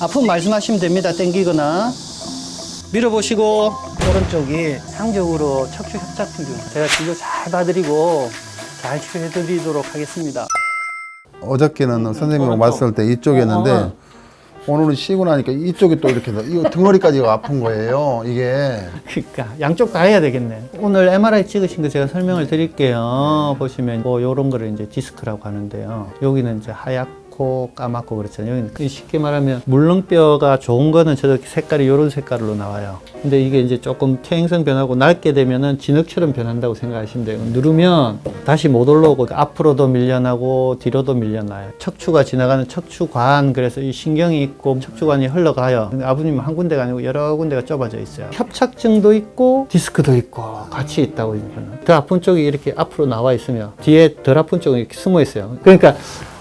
아픔 말씀하시면 됩니다. 땡기거나. 밀어보시고 오른쪽이 상적으로 척추 협착증 중 제가 진료 잘 봐드리고 잘 치료해드리도록 하겠습니다. 어저께는 선생님하고 오른쪽. 맞을 때 이쪽이었는데 어. 오늘은 쉬고 나니까 이쪽이 또 이렇게 이거 등허리까지가 아픈 거예요. 이게 그러니까 양쪽 다 해야 되겠네. 오늘 MRI 찍으신 거 제가 설명을 드릴게요. 보시면 뭐 요런 거를 이제 디스크라고 하는데요. 여기는 이제 하얗 고 까맣고 그렇잖아요. 그 쉽게 말하면 물렁뼈가 좋은 거는 저렇게 색깔이 요런 색깔로 나와요. 근데 이게 이제 조금 퇴행성 변하고 낡게 되면은 진흙처럼 변한다고 생각하시면 돼요. 누르면 다시 못 올라오고 앞으로도 밀려나고 뒤로도 밀려나요. 척추가 지나가는 척추관 그래서 이 신경이 있고 척추관이 흘러가요. 아버님은 한 군데가 아니고 여러 군데가 좁아져 있어요. 협착증도 있고 디스크도 있고 같이 있다고 이거는. 더 아픈 쪽이 이렇게 앞으로 나와 있으면 뒤에 덜 아픈 쪽은 이렇게 숨어 있어요. 그러니까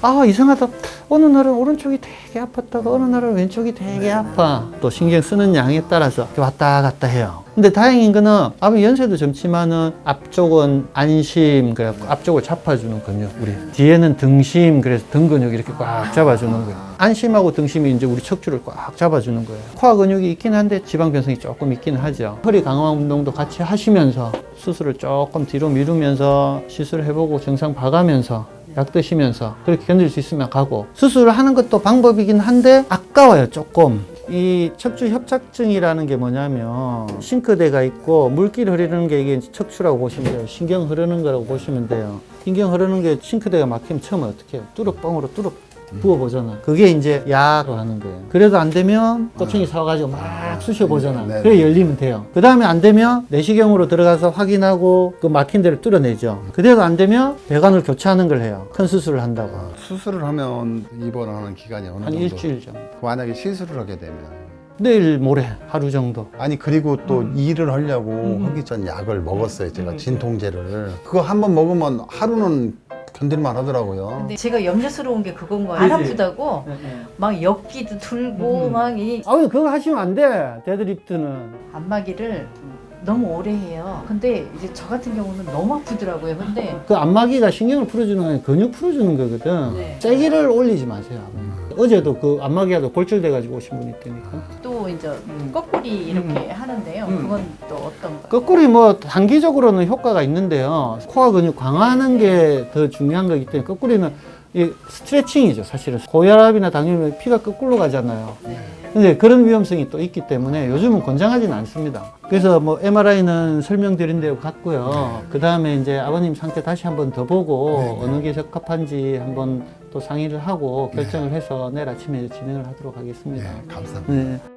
아 이상하다. 어느 날은 오른쪽이 되게 아팠다가 어느 날은 왼쪽이 되게 아파. 또 신경 쓰는 양에 따라서 왔다 갔다 해요. 근데 다행인 거는 아버님 연세도 젊지만은 앞쪽은 안심 그래갖고 앞쪽을 잡아주는 근육 우리 뒤에는 등심 그래서 등 근육 이렇게 꽉 잡아주는 거예요. 안심하고 등심이 이제 우리 척추를 꽉 잡아주는 거예요. 코어 근육이 있긴 한데 지방 변성이 조금 있긴 하죠. 허리 강화 운동도 같이 하시면서 수술을 조금 뒤로 미루면서 시술해보고 증상 봐가면서 약 드시면서 그렇게 견딜 수 있으면 가고. 수술을 하는 것도 방법이긴 한데 아까워요 조금. 이 척추 협착증이라는 게 뭐냐면 싱크대가 있고 물길 흐르는 게 이게 척추라고 보시면 돼요. 신경 흐르는 거라고 보시면 돼요. 신경 흐르는 게 싱크대가 막히면 처음에 어떻게 해요? 뚜럭 뻥으로 뚜럭 부어보잖아. 그게 이제 약을 하는 거예요. 그래도 안 되면 꼬챙이 사와가지고 막 쑤셔보잖아. 네. 그래 열리면 돼요. 그 다음에 안 되면 내시경으로 들어가서 확인하고 그 막힌 데를 뚫어내죠. 그래도 안 되면 배관을 교체하는 걸 해요. 큰 수술을 한다고. 수술을 하면 입원하는 기간이 어느 한 정도? 일주일 정도. 만약에 시술을 하게 되면? 내일 모레 하루 정도. 아니 그리고 또 음. 일을 하려고 하기 전 약을 먹었어요. 제가 진통제를. 그거 한 번 먹으면 하루는 견딜만 하더라고요. 근데 제가 염려스러운 게 그건 거예요. 안 그지? 아프다고 막 엽기도 들고 음. 막 이 아유 그거 하시면 안 돼 데드리프트는 안마기를 너무 오래 해요. 근데 이제 저 같은 경우는 너무 아프더라고요. 근데 그 안마기가 신경을 풀어주는 게 아니라 근육 풀어주는 거거든 네. 세기를 올리지 마세요 어제도 그 안마기하고 골절돼 가지고 오신 분이 있다니까 또 이제 음. 거꾸리 이렇게 하는데요. 음. 그건 또 어떤 거? 거꾸리 뭐 단기적으로는 효과가 있는데요. 코어 근육 강화하는 게 더 중요한 거기 때문에 거꾸리는 이 스트레칭이죠, 사실은. 고혈압이나 당뇨는 피가 거꾸로 가잖아요. 네. 근데 그런 위험성이 또 있기 때문에 요즘은 권장하지는 않습니다. 그래서 뭐 MRI는 설명드린 대로 갔고요. 그 다음에 이제 아버님 상태 다시 한번 더 보고 어느 게 적합한지 한번 또 상의를 하고 결정을 해서 내일 아침에 진행을 하도록 하겠습니다. 네, 감사합니다. 네.